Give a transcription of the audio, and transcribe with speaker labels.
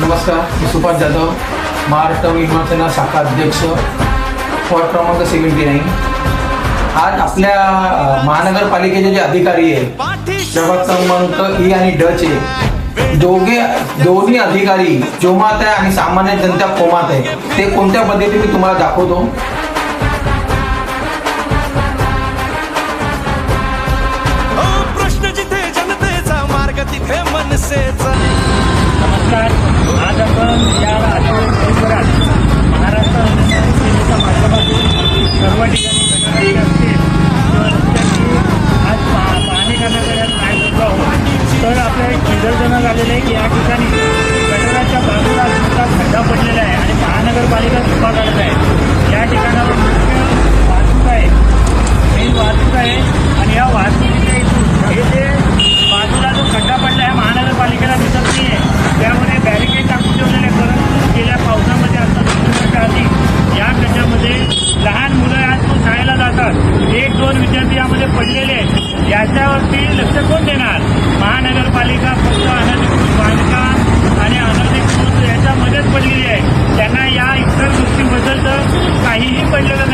Speaker 1: नमस्कार मी सुभाष जाधव महाराष्ट्र विमासेना शाखा अध्यक्ष वॉर्ड क्रमांक सेव्हन्टी नाईन. आज आपल्या महानगरपालिकेचे जे अधिकारी आहे प्रभाग क्रमांक ई आणि ड चे दोघे दोन्ही अधिकारी जोमात आहे आणि सामान्य जनता कोमात आहे. ते कोणत्या पद्धतीने मी तुम्हाला दाखवतो?
Speaker 2: हो प्रश्न जिथे जनतेचा मार्ग तिथे मनसेचा.
Speaker 3: नमस्कार. आपण या आठवड्यात परिसरात महाराष्ट्र अनुसूचित सेनेच्या माध्यमातून सर्व ठिकाणी गटारांचे असतील आज पाहणी करण्यासाठी काय करतो आहोत. तर आपल्या एक निदर्शनं झालेलं आहे की या ठिकाणी गटराच्या बाजूला सुद्धा खड्डा पडलेला आहे आणि महानगरपालिका धुपा काढत आहे. या ठिकाणावर मुख्य दोन पडलेले आहेत. याच्यावरती लक्ष कोण देणार? महानगरपालिका फक्त अनधिकृत बांधकाम आणि अनधिकृत याच्यामध्येच पडलेली आहे त्यांना या इतर गोष्टींबद्दल तर काहीही पडलेलं